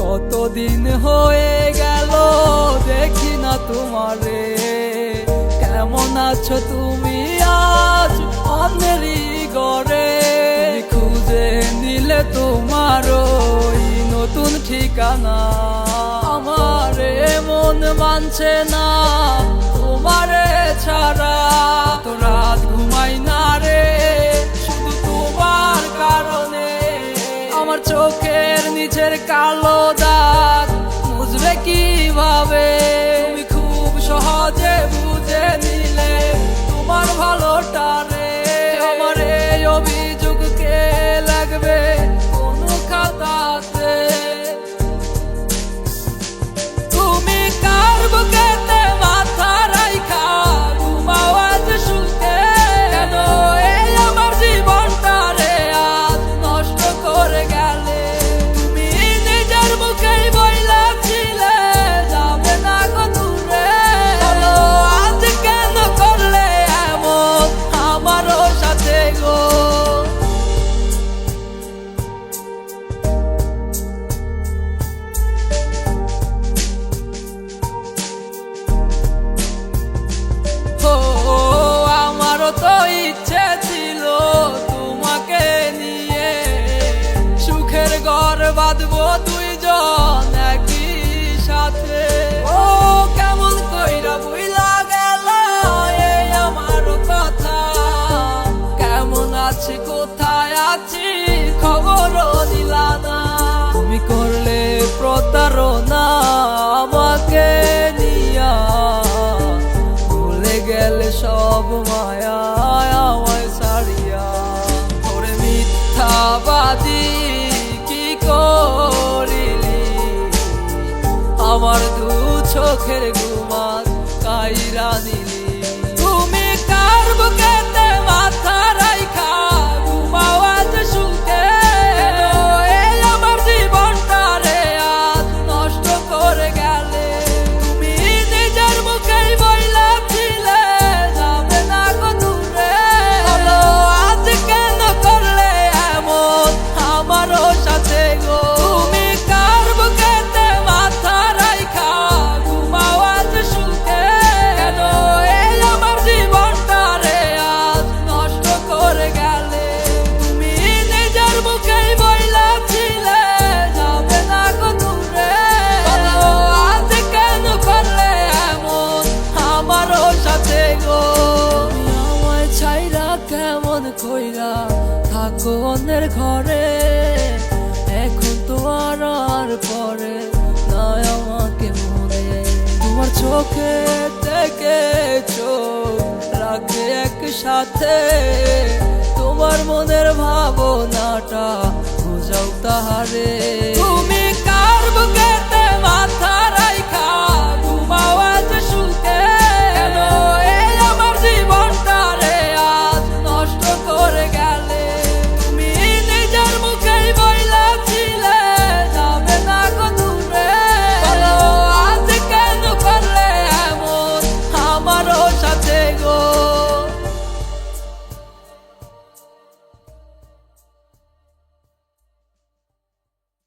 কতদিন হয়ে গেল দেখি না তোমারে। কেমন আছো তুমি আজ অন্যেরই গড়ে। খুঁজে নিলে তোমার ওই নতুন ঠিকানা। মন মানছে না, তোমারে ছাড়া তো রাত ঘুমাই না রে। শুধু তোমার কারণে আমার চোখের নিচের কালো দাগ বুঝবে কীভাবে? বাঁধবো দুইজন একই সাথে। ও, কেমন কইরা বুইলা গেল এই আমার কথা। কেমন আছে, কোথায় আছি, খবরও দিলা না। তুমি করলে প্রতারণা আমাকে নিয়া। ভুলে গেলে সব মায়া আমায় ছাড়িয়া। ওরে মিথ্যাবাদী আমার দু চোখের ঘুমান কাইরা নিলি সাথে গো। আমায় ছাইরা কেমন কইরা থাকো অন্যের ঘরে। এখন তো আর আর পরে নয় আমাকে মনে। তোমার চোখে থেকে চোখ রাখে একসাথে। তোমার মনের ভাবনাটা বুঝাও তাহারে।